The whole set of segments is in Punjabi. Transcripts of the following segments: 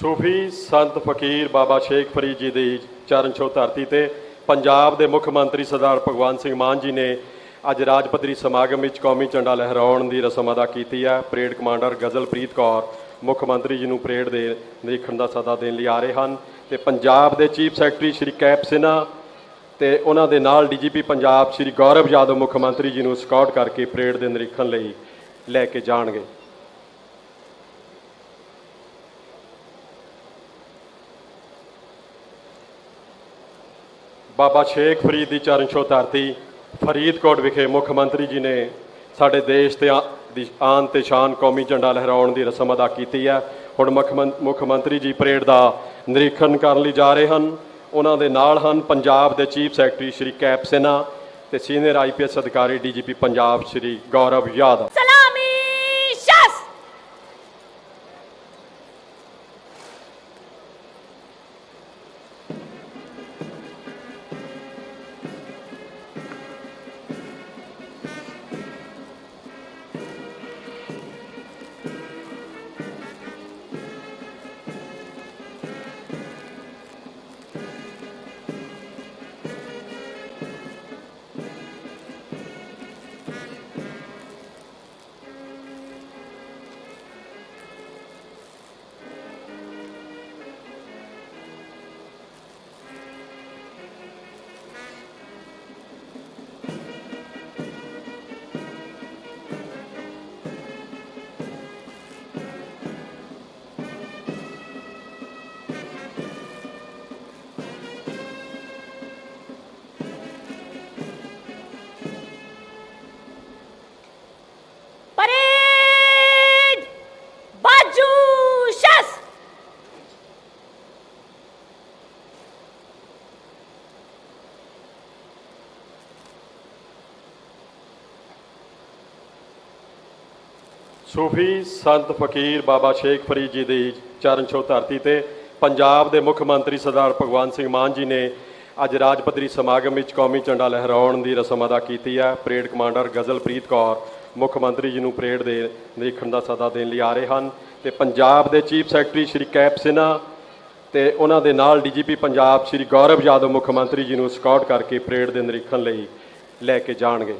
ਸੂਫੀ ਸੰਤ ਫਕੀਰ ਬਾਬਾ ਸ਼ੇਖ ਫਰੀਦ ਜੀ ਦੀ ਚਰਨ ਛੋਹ ਧਰਤੀ ਤੇ ਪੰਜਾਬ ਦੇ ਮੁੱਖ ਮੰਤਰੀ ਸਰਦਾਰ ਭਗਵੰਤ ਸਿੰਘ ਮਾਨ ਜੀ ਨੇ ਅੱਜ ਰਾਜ ਪੱਧਰੀ ਸਮਾਗਮ ਵਿੱਚ ਕੌਮੀ ਝੰਡਾ ਲਹਿਰਾਉਣ ਦੀ ਰਸਮ ਅਦਾ ਕੀਤੀ ਹੈ। ਪਰੇਡ ਕਮਾਂਡਰ ਗਜ਼ਲਪ੍ਰੀਤ ਕੌਰ ਮੁੱਖ ਮੰਤਰੀ ਜੀ ਨੂੰ ਪਰੇਡ ਦੇ ਨਿਰੀਖਣ ਦਾ ਸੱਦਾ ਦੇਣ ਲਈ ਆ ਰਹੇ ਹਨ ਤੇ ਪੰਜਾਬ ਦੇ ਚੀਫ ਸੈਕਟਰੀ ਸ਼੍ਰੀ ਕੈਪ ਸਿਨਹਾ ਤੇ ਉਹਨਾਂ ਦੇ ਨਾਲ ਡੀਜੀਪੀ ਪੰਜਾਬ ਸ਼੍ਰੀ ਗੌਰਵ ਯਾਦਵ ਮੁੱਖ ਮੰਤਰੀ ਜੀ ਨੂੰ ਸਕਾਊਟ ਕਰਕੇ ਪਰੇਡ ਦੇ ਨਿਰੀਖਣ ਲਈ ਲੈ ਕੇ ਜਾਣਗੇ। ਬਾਬਾ ਸ਼ੇਖ ਫਰੀਦ ਦੀ ਚਰਨ ਛੋਹ ਧਰਤੀ ਫਰੀਦਕੋਟ ਵਿਖੇ ਮੁੱਖ ਮੰਤਰੀ ਜੀ ਨੇ ਸਾਡੇ ਦੇਸ਼ ਤੇ ਆ- ਦੀ ਆਨ ਤੇ ਸ਼ਾਨ ਕੌਮੀ ਝੰਡਾ ਲਹਿਰਾਉਣ ਦੀ ਰਸਮ ਅਦਾ ਕੀਤੀ ਹੈ। ਹੁਣ ਮੁੱਖ ਮੰ- ਮੁੱਖ ਮੰਤਰੀ ਜੀ ਪਰੇਡ ਦਾ ਨਿਰੀਖਣ ਕਰਨ ਲਈ ਜਾ ਰਹੇ ਹਨ। ਉਹਨਾਂ ਦੇ ਨਾਲ ਹਨ ਪੰਜਾਬ ਦੇ ਚੀਫ ਸੈਕਟਰੀ ਸ਼੍ਰੀ ਕੈਪ ਸਿਨਹਾ ਤੇ ਸੀਨੀਅਰ ਆਈਪੀਐਸ ਅਧਿਕਾਰੀ ਡੀਜੀਪੀ ਪੰਜਾਬ ਸ਼੍ਰੀ ਗੌਰਵ ਯਾਦਵ। ਸੂਫੀ ਸੰਤ ਫਕੀਰ ਬਾਬਾ ਸ਼ੇਖ ਫਰੀਦ ਜੀ ਦੀ ਚਰਨ ਛੋਹ ਧਰਤੀ ਤੇ ਪੰਜਾਬ ਦੇ ਮੁੱਖ ਮੰਤਰੀ ਸਰਦਾਰ ਭਗਵੰਤ ਸਿੰਘ ਮਾਨ ਜੀ ਨੇ ਅੱਜ ਰਾਜਪੱਧਰੀ ਸਮਾਗਮ ਵਿੱਚ ਕੌਮੀ ਝੰਡਾ ਲਹਿਰਾਉਣ ਦੀ ਰਸਮ ਅਦਾ ਕੀਤੀ ਹੈ। ਪਰੇਡ ਕਮਾਂਡਰ ਗਜ਼ਲਪ੍ਰੀਤ ਕੌਰ ਮੁੱਖ ਮੰਤਰੀ ਜੀ ਨੂੰ ਪਰੇਡ ਦੇ ਨਿਰੀਖਣ ਦਾ ਸੱਦਾ ਦੇਣ ਲਈ ਆ ਰਹੇ ਹਨ ਤੇ ਪੰਜਾਬ ਦੇ ਚੀਫ ਸੈਕਟਰੀ ਸ਼੍ਰੀ ਕੈਪ ਸਿਨਹਾ ਤੇ ਉਹਨਾਂ ਦੇ ਨਾਲ ਡੀਜੀਪੀ ਪੰਜਾਬ ਸ਼੍ਰੀ ਗੌਰਵ ਯਾਦਵ ਮੁੱਖ ਮੰਤਰੀ ਜੀ ਨੂੰ ਸਕਾਊਟ ਕਰਕੇ ਪਰੇਡ ਦੇ ਨਿਰੀਖਣ ਲਈ ਲੈ ਕੇ ਜਾਣਗੇ।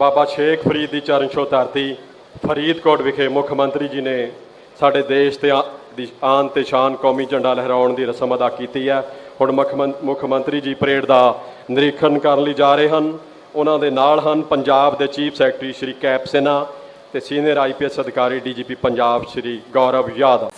ਬਾਬਾ ਸ਼ੇਖ ਫਰੀਦ ਦੀ ਚਰਨ ਛੋਹ ਧਰਤੀ, ਫਰੀਦਕੋਟ ਵਿਖੇ ਮੁੱਖ ਮੰਤਰੀ ਜੀ ਨੇ ਸਾਡੇ ਦੇਸ਼ ਤੇ ਦੀ ਆਨ ਤੇ ਸ਼ਾਨ ਕੌਮੀ ਝੰਡਾ ਲਹਿਰਾਉਣ ਦੀ ਰਸਮ ਅਦਾ ਕੀਤੀ ਹੈ। ਹੁਣ ਮੁੱਖ ਮੰ- ਮੁੱਖ ਮੰਤਰੀ ਜੀ ਪਰੇਡ ਦਾ ਨਿਰੀਖਣ ਕਰਨ ਲਈ ਜਾ ਰਹੇ ਹਨ। ਉਹਨਾਂ ਦੇ ਨਾਲ ਹਨ ਪੰਜਾਬ ਦੇ ਚੀਫ ਸੈਕਟਰੀ ਸ਼੍ਰੀ ਕੈਪ ਸਿਨਹਾ ਤੇ ਸੀਨੀਅਰ ਆਈਪੀਐਸ ਅਧਿਕਾਰੀ ਡੀਜੀਪੀ ਪੰਜਾਬ ਸ਼੍ਰੀ ਗੌਰਵ ਯਾਦਵ।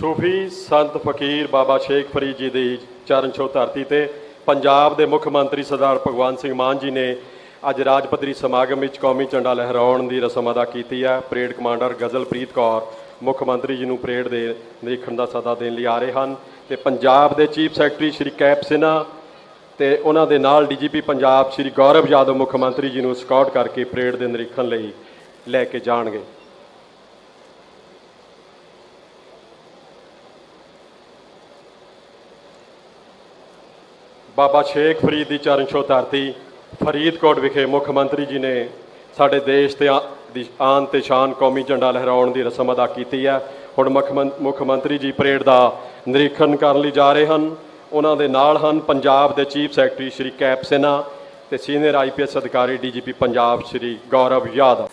ਸੂਫੀ ਸੰਤ ਫਕੀਰ ਬਾਬਾ ਸ਼ੇਖ ਫਰੀਦ ਜੀ ਦੀ ਚਰਨ ਛੋਹ ਧਰਤੀ ਤੇ ਪੰਜਾਬ ਦੇ ਮੁੱਖ ਮੰਤਰੀ ਸਰਦਾਰ ਭਗਵੰਤ ਸਿੰਘ ਮਾਨ ਜੀ ਨੇ ਅੱਜ ਰਾਜਪੱਧਰੀ ਸਮਾਗਮ ਵਿੱਚ ਕੌਮੀ ਝੰਡਾ ਲਹਿਰਾਉਣ ਦੀ ਰਸਮ ਅਦਾ ਕੀਤੀ ਹੈ। ਪਰੇਡ ਕਮਾਂਡਰ ਗਜ਼ਲਪ੍ਰੀਤ ਕੌਰ ਮੁੱਖ ਮੰਤਰੀ ਜੀ ਨੂੰ ਪਰੇਡ ਦੇ ਨਿਰੀਖਣ ਦਾ ਸੱਦਾ ਦੇਣ ਲਈ ਆ ਰਹੇ ਹਨ ਤੇ ਪੰਜਾਬ ਦੇ ਚੀਫ ਸੈਕਟਰੀ ਸ਼੍ਰੀ ਕੈਪ ਸਿਨਹਾ ਤੇ ਉਹਨਾਂ ਦੇ ਨਾਲ ਡੀਜੀਪੀ ਪੰਜਾਬ ਸ਼੍ਰੀ ਗੌਰਵ ਯਾਦਵ ਮੁੱਖ ਮੰਤਰੀ ਜੀ ਨੂੰ ਸਕਾਊਟ ਕਰਕੇ ਪਰੇਡ ਦੇ ਨਿਰੀਖਣ ਲਈ ਲੈ ਕੇ ਜਾਣਗੇ। ਬਾਬਾ ਸ਼ੇਖ ਫਰੀਦ ਦੀ ਚਰਨ ਛੋਹ ਧਰਤੀ ਫਰੀਦਕੋਟ ਵਿਖੇ ਮੁੱਖ ਮੰਤਰੀ ਜੀ ਨੇ ਸਾਡੇ ਦੇਸ਼ ਤੇ ਦੀ ਆਨ ਤੇ ਸ਼ਾਨ ਕੌਮੀ ਝੰਡਾ ਲਹਿਰਾਉਣ ਦੀ ਰਸਮ ਅਦਾ ਕੀਤੀ ਹੈ। ਹੁਣ ਮੁੱਖ ਮੰ- ਮੁੱਖ ਮੰਤਰੀ ਜੀ ਪਰੇਡ ਦਾ ਨਿਰੀਖਣ ਕਰਨ ਲਈ ਜਾ ਰਹੇ ਹਨ। ਉਹਨਾਂ ਦੇ ਨਾਲ ਹਨ ਪੰਜਾਬ ਦੇ ਚੀਫ ਸੈਕਟਰੀ ਸ਼੍ਰੀ ਕੈਪ ਸਿਨਹਾ ਤੇ ਸੀਨੀਅਰ ਆਈਪੀਐਸ ਅਧਿਕਾਰੀ ਡੀਜੀਪੀ ਪੰਜਾਬ ਸ਼੍ਰੀ ਗੌਰਵ ਯਾਦਵ।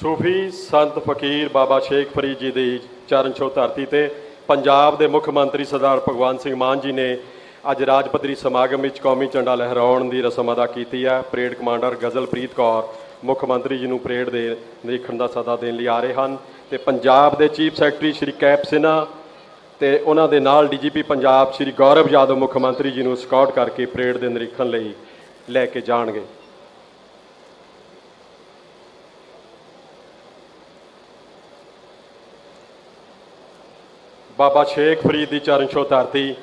ਸੂਫੀ ਸੰਤ ਫਕੀਰ ਬਾਬਾ ਸ਼ੇਖ ਫਰੀਦ ਜੀ ਦੀ ਚਰਨ ਛੋਹ ਧਰਤੀ ਤੇ ਪੰਜਾਬ ਦੇ ਮੁੱਖ ਮੰਤਰੀ ਸਰਦਾਰ ਭਗਵੰਤ ਸਿੰਘ ਮਾਨ ਜੀ ਨੇ ਅੱਜ ਰਾਜ ਪੱਧਰੀ ਸਮਾਗਮ ਵਿੱਚ ਕੌਮੀ ਝੰਡਾ ਲਹਿਰਾਉਣ ਦੀ ਰਸਮ ਅਦਾ ਕੀਤੀ ਹੈ। ਪਰੇਡ ਕਮਾਂਡਰ ਗਜ਼ਲਪ੍ਰੀਤ ਕੌਰ ਮੁੱਖ ਮੰਤਰੀ ਜੀ ਨੂੰ ਪਰੇਡ ਦੇ ਨਿਰੀਖਣ ਦਾ ਸੱਦਾ ਦੇਣ ਲਈ ਆ ਰਹੇ ਹਨ ਤੇ ਪੰਜਾਬ ਦੇ ਚੀਫ ਸੈਕਟਰੀ ਸ਼੍ਰੀ ਕੈਪ ਸਿਨਹਾ ਤੇ ਉਹਨਾਂ ਦੇ ਨਾਲ ਡੀਜੀਪੀ ਪੰਜਾਬ ਸ਼੍ਰੀ ਗੌਰਵ ਯਾਦਵ ਮੁੱਖ ਮੰਤਰੀ ਜੀ ਨੂੰ ਸਕਾਊਟ ਕਰਕੇ ਪਰੇਡ ਦੇ ਨਿਰੀਖਣ ਲਈ ਲੈ ਕੇ ਜਾਣਗੇ। ਬਾਬਾ ਸ਼ੇਖ ਫਰੀਦ ਦੀ ਚਰਨ ਛੋਹ ਧਰਤੀ,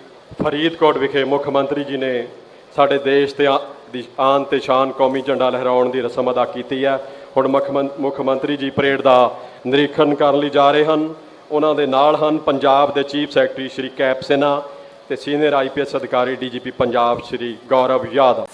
ਫਰੀਦਕੋਟ ਵਿਖੇ ਮੁੱਖ ਮੰਤਰੀ ਜੀ ਨੇ ਸਾਡੇ ਦੇਸ਼ ਤੇ ਆ- ਦੀ ਆਨ ਤੇ ਸ਼ਾਨ ਕੌਮੀ ਝੰਡਾ ਲਹਿਰਾਉਣ ਦੀ ਰਸਮ ਅਦਾ ਕੀਤੀ ਹੈ। ਹੁਣ ਮੁੱਖ ਮੰ- ਮੁੱਖ ਮੰਤਰੀ ਜੀ ਪਰੇਡ ਦਾ ਨਿਰੀਖਣ ਕਰਨ ਲਈ ਜਾ ਰਹੇ ਹਨ। ਉਹਨਾਂ ਦੇ ਨਾਲ ਹਨ ਪੰਜਾਬ ਦੇ ਚੀਫ ਸੈਕਟਰੀ ਸ਼੍ਰੀ ਕੈਪ ਸਿਨਹਾ ਤੇ ਸੀਨੀਅਰ ਆਈਪੀਐਸ ਅਧਿਕਾਰੀ ਡੀਜੀਪੀ ਪੰਜਾਬ ਸ਼੍ਰੀ ਗੌਰਵ ਯਾਦਵ।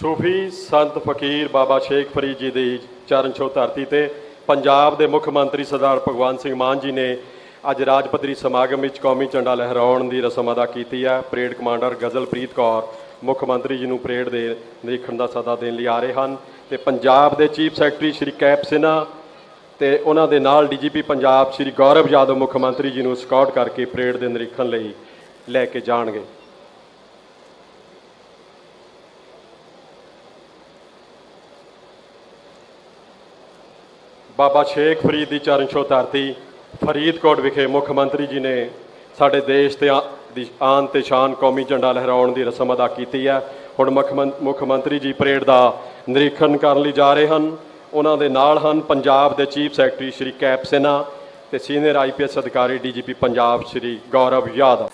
ਸੂਫੀ ਸੰਤ ਫਕੀਰ ਬਾਬਾ ਸ਼ੇਖ ਫਰੀਦ ਜੀ ਦੀ ਚਰਨ ਛੋਹ ਧਰਤੀ ਤੇ ਪੰਜਾਬ ਦੇ ਮੁੱਖ ਮੰਤਰੀ ਸਰਦਾਰ ਭਗਵੰਤ ਸਿੰਘ ਮਾਨ ਜੀ ਨੇ ਅੱਜ ਰਾਜਪੱਧਰੀ ਸਮਾਗਮ ਵਿੱਚ ਕੌਮੀ ਝੰਡਾ ਲਹਿਰਾਉਣ ਦੀ ਰਸਮ ਅਦਾ ਕੀਤੀ ਹੈ। ਪਰੇਡ ਕਮਾਂਡਰ ਗਜ਼ਲਪ੍ਰੀਤ ਕੌਰ ਮੁੱਖ ਮੰਤਰੀ ਜੀ ਨੂੰ ਪਰੇਡ ਦੇ ਨਿਰੀਖਣ ਦਾ ਸੱਦਾ ਦੇਣ ਲਈ ਆ ਰਹੇ ਹਨ ਤੇ ਪੰਜਾਬ ਦੇ ਚੀਫ ਸੈਕਟਰੀ ਸ਼੍ਰੀ ਕੈਪ ਸਿਨਹਾ ਤੇ ਉਹਨਾਂ ਦੇ ਨਾਲ ਡੀਜੀਪੀ ਪੰਜਾਬ ਸ਼੍ਰੀ ਗੌਰਵ ਯਾਦਵ ਮੁੱਖ ਮੰਤਰੀ ਜੀ ਨੂੰ ਸਕਾਊਟ ਕਰਕੇ ਪਰੇਡ ਦੇ ਨਿਰੀਖਣ ਲਈ ਲੈ ਕੇ ਜਾਣਗੇ। ਬਾਬਾ ਸ਼ੇਖ ਫਰੀਦ ਦੀ ਚਰਨ ਛੋਹ ਧਰਤੀ, ਫਰੀਦਕੋਟ ਵਿਖੇ ਮੁੱਖ ਮੰਤਰੀ ਜੀ ਨੇ ਸਾਡੇ ਦੇਸ਼ ਤੇ ਆ- ਦੀ ਆਨ ਤੇ ਸ਼ਾਨ ਕੌਮੀ ਝੰਡਾ ਲਹਿਰਾਉਣ ਦੀ ਰਸਮ ਅਦਾ ਕੀਤੀ ਹੈ। ਹੁਣ ਮੁੱਖ ਮੰ- ਮੁੱਖ ਮੰਤਰੀ ਜੀ ਪਰੇਡ ਦਾ ਨਿਰੀਖਣ ਕਰਨ ਲਈ ਜਾ ਰਹੇ ਹਨ। ਉਹਨਾਂ ਦੇ ਨਾਲ ਹਨ ਪੰਜਾਬ ਦੇ ਚੀਫ ਸੈਕਟਰੀ ਸ਼੍ਰੀ ਕੈਪ ਸਿਨਹਾ ਤੇ ਸੀਨੀਅਰ ਆਈਪੀਐਸ ਅਧਿਕਾਰੀ ਡੀਜੀਪੀ ਪੰਜਾਬ ਸ਼੍ਰੀ ਗੌਰਵ ਯਾਦਵ।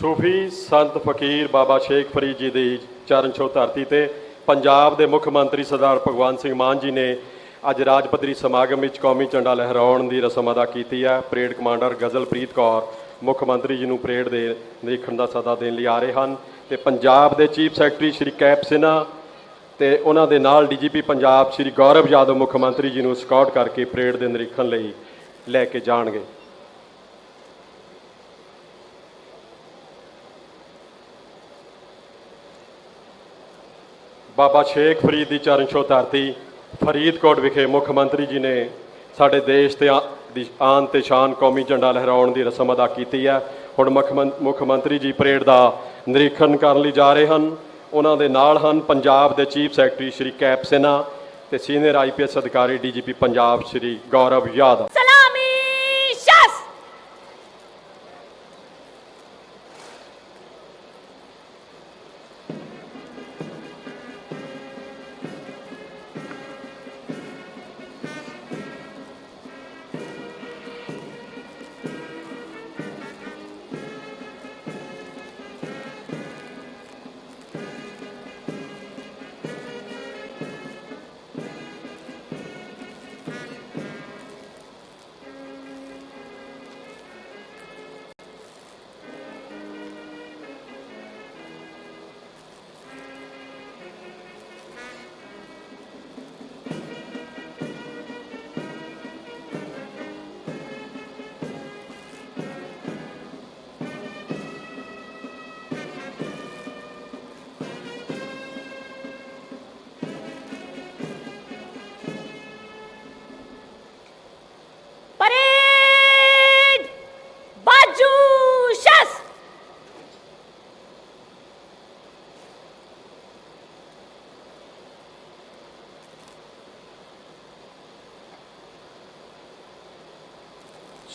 ਸੂਫੀ ਸੰਤ ਫਕੀਰ ਬਾਬਾ ਸ਼ੇਖ ਫਰੀਦ ਜੀ ਦੀ ਚਰਨ ਛੋਹ ਧਰਤੀ ਤੇ ਪੰਜਾਬ ਦੇ ਮੁੱਖ ਮੰਤਰੀ ਸਰਦਾਰ ਭਗਵੰਤ ਸਿੰਘ ਮਾਨ ਜੀ ਨੇ ਅੱਜ ਰਾਜ ਪੱਧਰੀ ਸਮਾਗਮ ਵਿੱਚ ਕੌਮੀ ਝੰਡਾ ਲਹਿਰਾਉਣ ਦੀ ਰਸਮ ਅਦਾ ਕੀਤੀ ਹੈ। ਪਰੇਡ ਕਮਾਂਡਰ ਗਜ਼ਲਪ੍ਰੀਤ ਕੌਰ ਮੁੱਖ ਮੰਤਰੀ ਜੀ ਨੂੰ ਪਰੇਡ ਦੇ ਨਿਰੀਖਣ ਦਾ ਸੱਦਾ ਦੇਣ ਲਈ ਆ ਰਹੇ ਹਨ ਤੇ ਪੰਜਾਬ ਦੇ ਚੀਫ ਸੈਕਟਰੀ ਸ਼੍ਰੀ ਕੈਪ ਸਿਨਹਾ ਤੇ ਉਹਨਾਂ ਦੇ ਨਾਲ ਡੀਜੀਪੀ ਪੰਜਾਬ ਸ਼੍ਰੀ ਗੌਰਵ ਯਾਦਵ ਮੁੱਖ ਮੰਤਰੀ ਜੀ ਨੂੰ ਸਕਾਊਟ ਕਰਕੇ ਪਰੇਡ ਦੇ ਨਿਰੀਖਣ ਲਈ ਲੈ ਕੇ ਜਾਣਗੇ। ਬਾਬਾ ਸ਼ੇਖ ਫਰੀਦ ਦੀ ਚਰਨ ਛੋਹ ਧਰਤੀ ਫਰੀਦਕੋਟ ਵਿਖੇ ਮੁੱਖ ਮੰਤਰੀ ਜੀ ਨੇ ਸਾਡੇ ਦੇਸ਼ ਤੇ ਦੀ ਆਨ ਤੇ ਸ਼ਾਨ ਕੌਮੀ ਝੰਡਾ ਲਹਿਰਾਉਣ ਦੀ ਰਸਮ ਅਦਾ ਕੀਤੀ ਹੈ। ਹੁਣ ਮੁੱਖ ਮੰਤਰੀ ਜੀ ਪਰੇਡ ਦਾ ਨਿਰੀਖਣ ਕਰਨ ਲਈ ਜਾ ਰਹੇ ਹਨ। ਉਹਨਾਂ ਦੇ ਨਾਲ ਹਨ ਪੰਜਾਬ ਦੇ ਚੀਫ ਸੈਕਟਰੀ ਸ਼੍ਰੀ ਕੈਪ ਸਿਨਾ ਤੇ ਸੀਨੀਅਰ ਆਈਪੀਐਸ ਅਧਿਕਾਰੀ ਡੀਜੀਪੀ ਪੰਜਾਬ ਸ਼੍ਰੀ ਗੌਰਵ ਯਾਦਵ।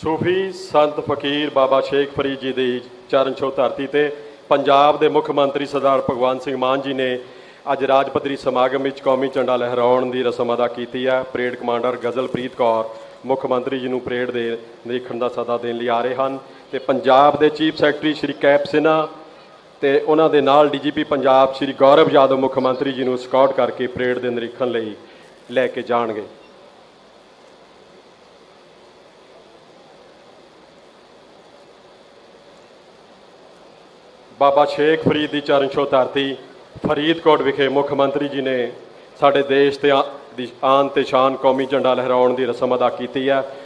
ਸੂਫੀ ਸੰਤ ਫਕੀਰ ਬਾਬਾ ਸ਼ੇਖ ਫਰੀਦ ਜੀ ਦੀ ਚਰਨ ਛੋਹ ਧਰਤੀ ਤੇ ਪੰਜਾਬ ਦੇ ਮੁੱਖ ਮੰਤਰੀ ਸਰਦਾਰ ਭਗਵੰਤ ਸਿੰਘ ਮਾਨ ਜੀ ਨੇ ਅੱਜ ਰਾਜ ਪੱਧਰੀ ਸਮਾਗਮ ਵਿੱਚ ਕੌਮੀ ਝੰਡਾ ਲਹਿਰਾਉਣ ਦੀ ਰਸਮ ਅਦਾ ਕੀਤੀ ਹੈ। ਪਰੇਡ ਕਮਾਂਡਰ ਗਜ਼ਲਪ੍ਰੀਤ ਕੌਰ ਮੁੱਖ ਮੰਤਰੀ ਜੀ ਨੂੰ ਪਰੇਡ ਦੇ ਨਿਰੀਖਣ ਦਾ ਸੱਦਾ ਦੇਣ ਲਈ ਆ ਰਹੇ ਹਨ ਤੇ ਪੰਜਾਬ ਦੇ ਚੀਫ ਸੈਕਟਰੀ ਸ਼੍ਰੀ ਕੈਪ ਸਿਨਹਾ ਤੇ ਉਹਨਾਂ ਦੇ ਨਾਲ ਡੀਜੀਪੀ ਪੰਜਾਬ ਸ਼੍ਰੀ ਗੌਰਵ ਯਾਦਵ ਮੁੱਖ ਮੰਤਰੀ ਜੀ ਨੂੰ ਸਕਾਊਟ ਕਰਕੇ ਪਰੇਡ ਦੇ ਨਿਰੀਖਣ ਲਈ ਲੈ ਕੇ ਜਾਣਗੇ। ਬਾਬਾ ਸ਼ੇਖ ਫਰੀਦ ਦੀ ਚਰਨ ਛੋਹ ਧਰਤੀ, ਫਰੀਦਕੋਟ ਵਿਖੇ ਮੁੱਖ ਮੰਤਰੀ ਜੀ ਨੇ ਸਾਡੇ ਦੇਸ਼ ਤੇ ਦੀ ਆਨ ਤੇ ਸ਼ਾਨ ਕੌਮੀ ਝੰਡਾ ਲਹਿਰਾਉਣ ਦੀ ਰਸਮ ਅਦਾ ਕੀਤੀ ਹੈ।